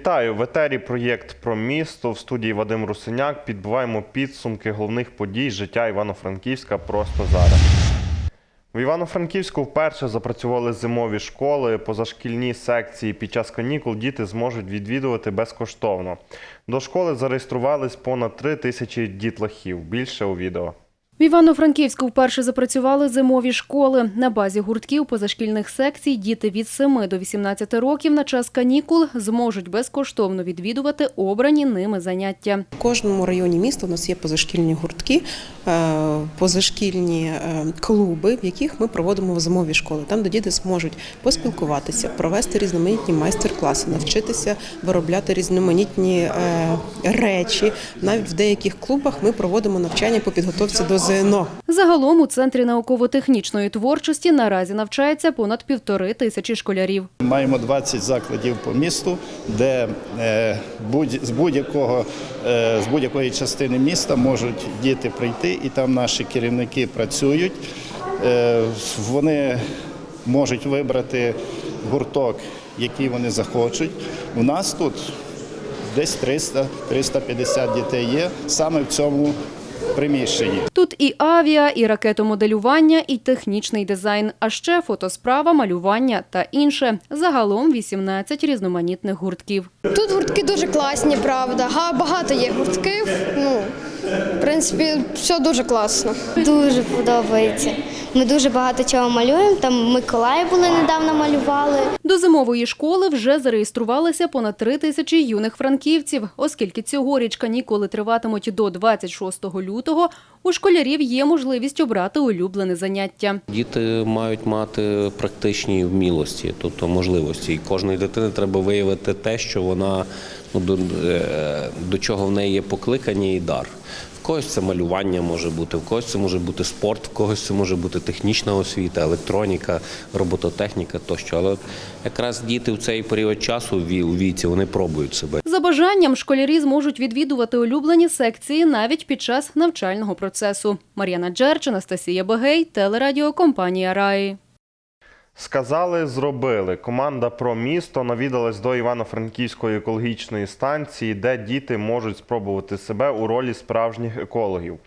Вітаю в етері. Проєкт про місто в студії Вадим Русиняк. Підбиваємо підсумки головних подій життя Івано-Франківська просто зараз. В Івано-Франківську вперше запрацювали зимові школи. Позашкільні секції під час канікул діти зможуть відвідувати безкоштовно. До школи зареєструвались понад три тисячі дітлахів. Більше у відео. В Івано-Франківську вперше запрацювали зимові школи. На базі гуртків позашкільних секцій діти від 7 до 18 років на час канікул зможуть безкоштовно відвідувати обрані ними заняття. В кожному районі міста у нас є позашкільні гуртки, е, позашкільні е, клуби, в яких ми проводимо зимові школи, там, де діти зможуть поспілкуватися, провести різноманітні майстер-класи, навчитися виробляти різноманітні е, речі. Навіть в деяких клубах ми проводимо навчання по підготовці до ЗНО. Загалом у центрі науково-технічної творчості наразі навчається понад півтори тисячі школярів. Маємо 20 закладів по місту, де е, з будь-якого е, з будь-якої частини міста можуть діти прийти, і там наші керівники працюють. Е, Вони можуть вибрати гурток, який вони захочуть. У нас тут десь 300-350 дітей є саме в цьому приміщенні. Тут і авіа, і ракетомоделювання, і технічний дизайн, а ще фотосправа, малювання та інше. Загалом 18 різноманітних гуртків. Тут гуртки дуже класні, правда. Га- Багато є гуртків. Ну, в принципі, все дуже класно. Дуже подобається. Ми дуже багато чого малюємо. Там Миколаї були недавно малювали. До зимової школи вже зареєструвалися понад три тисячі юних франківців. Оскільки цьогоріч канікули триватимуть до 26 лютого, у школярів є можливість обрати улюблене заняття. Діти мають мати практичні вмілості, тобто можливості. І кожної дитини треба виявити те, що вона ну, до, е, до чого в неї є покликання і дар. Когось це малювання може бути, в когось це може бути спорт, в когось це може бути технічна освіта, електроніка, робототехніка тощо. Але якраз діти в цей період часу у віці вони пробують себе. За бажанням школярі зможуть відвідувати улюблені секції навіть під час навчального процесу. Мар'яна Джерч, Анастасія Бегей, телерадіокомпанія Раї. Сказали, зробили. Команда про місто навідалась до Івано-Франківської екологічної станції, де діти можуть спробувати себе у ролі справжніх екологів.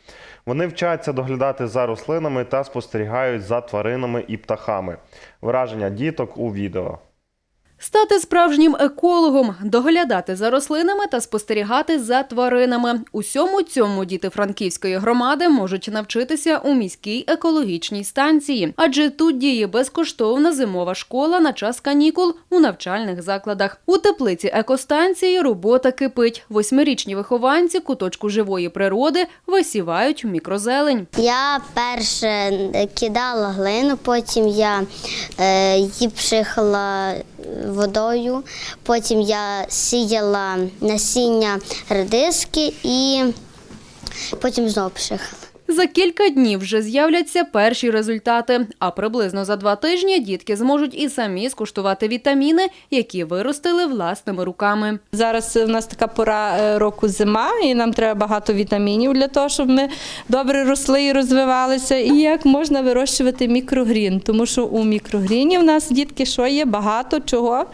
Вони вчаться доглядати за рослинами та спостерігають за тваринами і птахами. Враження діток у відео. Стати справжнім екологом, доглядати за рослинами та спостерігати за тваринами. Усьому цьому діти франківської громади можуть навчитися у міській екологічній станції, адже тут діє безкоштовна зимова школа на час канікул у навчальних закладах. У теплиці екостанції робота кипить. Восьмирічні вихованці куточку живої природи висівають мікрозелень. Я перше кидала глину, потім я е, її пшихала водою, потім я сіяла насіння редиски і потім знову пшихала. За кілька днів вже з'являться перші результати. А приблизно за два тижні дітки зможуть і самі скуштувати вітаміни, які виростили власними руками. Зараз в нас така пора е, року зима, і нам треба багато вітамінів для того, щоб ми добре росли і розвивалися. І як можна вирощувати мікрогрін? Тому що у мікрогріні в нас дітки що є? Багато чого?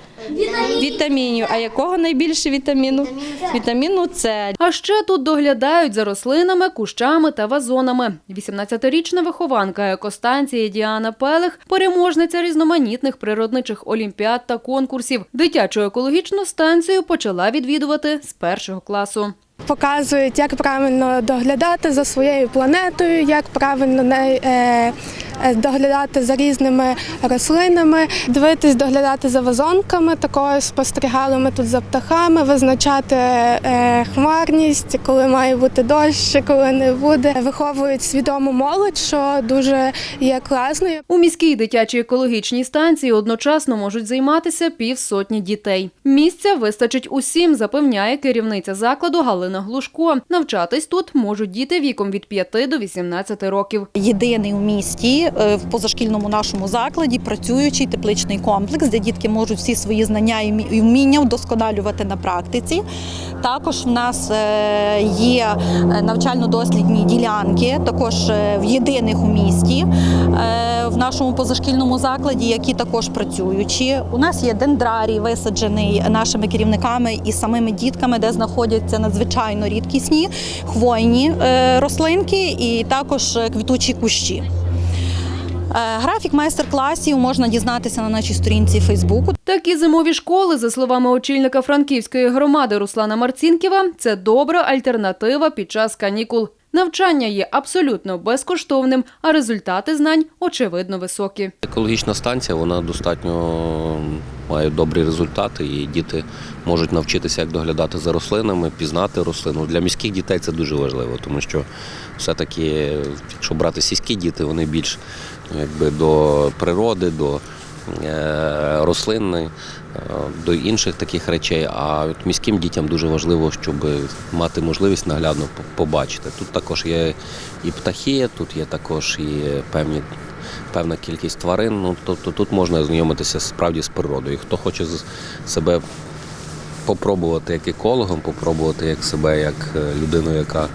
Вітамінів. А якого найбільше вітаміну? Вітаміну С. А ще тут доглядають за рослинами, кущами та вазонами. 18-річна вихованка екостанції Діана Пелех, переможниця різноманітних природничих олімпіад та конкурсів. Дитячу екологічну станцію почала відвідувати з першого класу. показують, як правильно доглядати за своєю планетою, як правильно не, е, доглядати за різними рослинами, дивитись, доглядати за вазонками. Також спостерігали ми тут за птахами, визначати е, хмарність, коли має бути дощ, коли не буде. Виховують свідому молодь, що дуже є класною. У міській дитячій екологічній станції одночасно можуть займатися півсотні дітей. Місця вистачить усім, запевняє керівниця закладу Галина Глушко. Навчатись тут можуть діти віком від 5 до 18 років. єдиний у місті е, в позашкільному нашому закладі працюючий тепличний комплекс, де дітки можуть всі свої знання і вмі- вміння вдосконалювати на практиці. Також в нас е, є е, навчально-дослідні ділянки, також е, в єдиних у місті е, в нашому позашкільному закладі, які також працюючі. У нас є дендрарій, висаджений нашими керівниками і самими дітками, де знаходяться надзвичайно рідкісні хвойні е, рослинки і також е, квітучі кущі. Е, Графік майстер-класів можна дізнатися на нашій сторінці Фейсбуку. Такі зимові школи, за словами очільника франківської громади Руслана Марцінківа, це добра альтернатива під час канікул. Навчання є абсолютно безкоштовним, а результати знань очевидно високі. Екологічна станція вона достатньо має добрі результати, і діти можуть навчитися, як доглядати за рослинами, пізнати рослину. Для міських дітей це дуже важливо, тому що все-таки, якщо брати сільські діти, вони більш ну, якби, до природи, до е, рослинної, е, до інших таких речей. А от міським дітям дуже важливо, щоб мати можливість наглядно побачити. Тут також є і птахи, тут є також і певні певна кількість тварин. Ну тобто тут можна знайомитися справді з природою. Хто хоче себе попробувати як екологом, попробувати як себе як е, людину, яка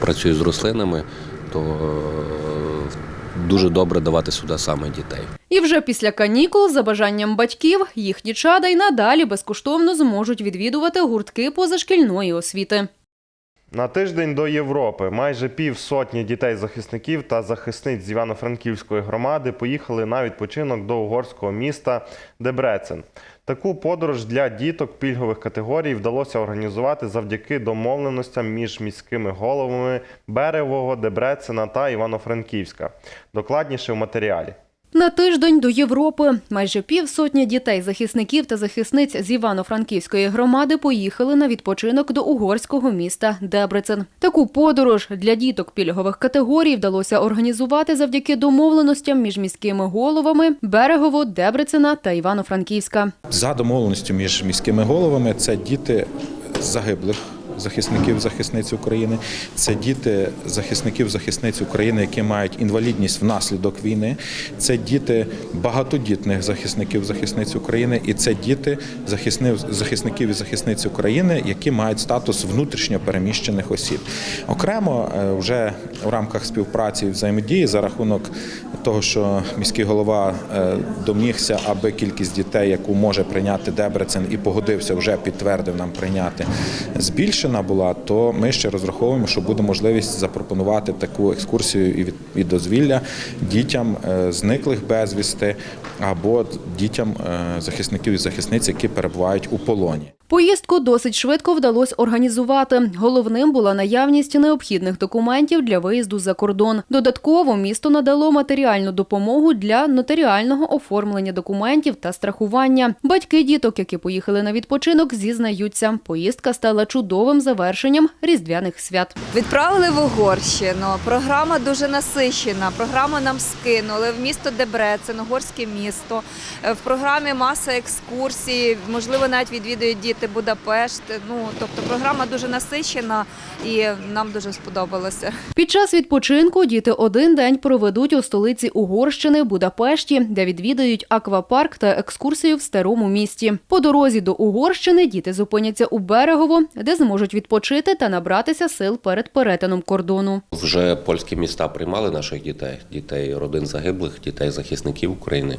працює з рослинами, то дуже добре давати сюди саме дітей. І вже після канікул, за бажанням батьків, їхні чада й надалі безкоштовно зможуть відвідувати гуртки позашкільної освіти. На тиждень до Європи майже пів сотні дітей-захисників та захисниць з Івано-Франківської громади поїхали на відпочинок до угорського міста Дебрецен. Таку подорож для діток пільгових категорій вдалося організувати завдяки домовленостям між міськими головами Беревого, Дебрецена та Івано-Франківська. Докладніше в матеріалі. На тиждень до Європи майже півсотні дітей, захисників та захисниць з Івано-Франківської громади поїхали на відпочинок до угорського міста Дебрецен. Таку подорож для діток пільгових категорій вдалося організувати завдяки домовленостям між міськими головами Берегово, Дебрецена та Івано-Франківська. За домовленістю між міськими головами це діти загиблих. Захисників захисниць України це діти захисників захисниць України, які мають інвалідність внаслідок війни. Це діти багатодітних захисників захисниць України, і це діти захисників і захисниць України, які мають статус внутрішньо переміщених осіб. Окремо е, вже у рамках співпраці і взаємодії за рахунок того, що міський голова е, домігся, аби кількість дітей, яку може прийняти Дебрецен, і погодився, вже підтвердив нам прийняти, збільшена була, то ми ще розраховуємо, що буде можливість запропонувати таку екскурсію і від і дозвілля дітям е, зниклих безвісти або дітям е, захисників і захисниць, які перебувають у полоні. Поїздку досить швидко вдалося організувати. Головним була наявність необхідних документів для виїзду за кордон. Додатково місто надало матеріальну допомогу для нотаріального оформлення документів та страхування. Батьки діток, які поїхали на відпочинок, зізнаються, поїздка стала чудовим завершенням різдвяних свят. Відправили в Угорщину. Програма дуже насичена. Програму нам скинули в місто Дебрецен, угорське місто. Е, В програмі маса екскурсій. Можливо, навіть відвідують діти Будапешт. Ну тобто, програма дуже насичена і нам дуже сподобалося. Під час відпочинку діти один день проведуть у столиці Угорщини Будапешті, де відвідають аквапарк та екскурсію в старому місті. По дорозі до Угорщини діти зупиняться у Берегово, де зможуть відпочити та набратися сил перед перетином кордону. Вже польські міста приймали наших дітей, дітей родин загиблих, дітей захисників України.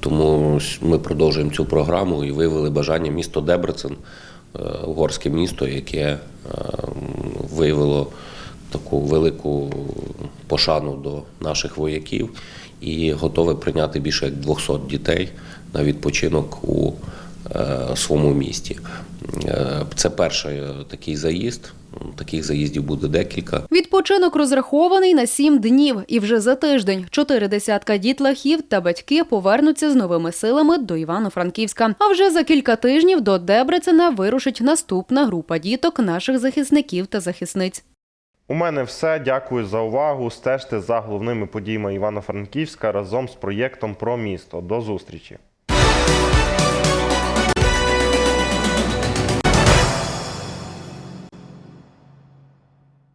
Тому ми продовжуємо цю програму і виявили бажання місто Дебрецен, е, угорське місто, яке е, виявило таку велику пошану до наших вояків і готове прийняти більше як 200 дітей на відпочинок у е, своєму місті. Це перший такий заїзд. Таких заїздів буде декілька. Відпочинок розрахований на сім днів, і вже за тиждень чотири десятка дітлахів та батьки повернуться з новими силами до Івано-Франківська. А вже за кілька тижнів до Дебрецена вирушить наступна група діток наших захисників та захисниць. У мене все. Дякую за увагу. Стежте за головними подіями Івано-Франківська разом з проєктом про місто. До зустрічі.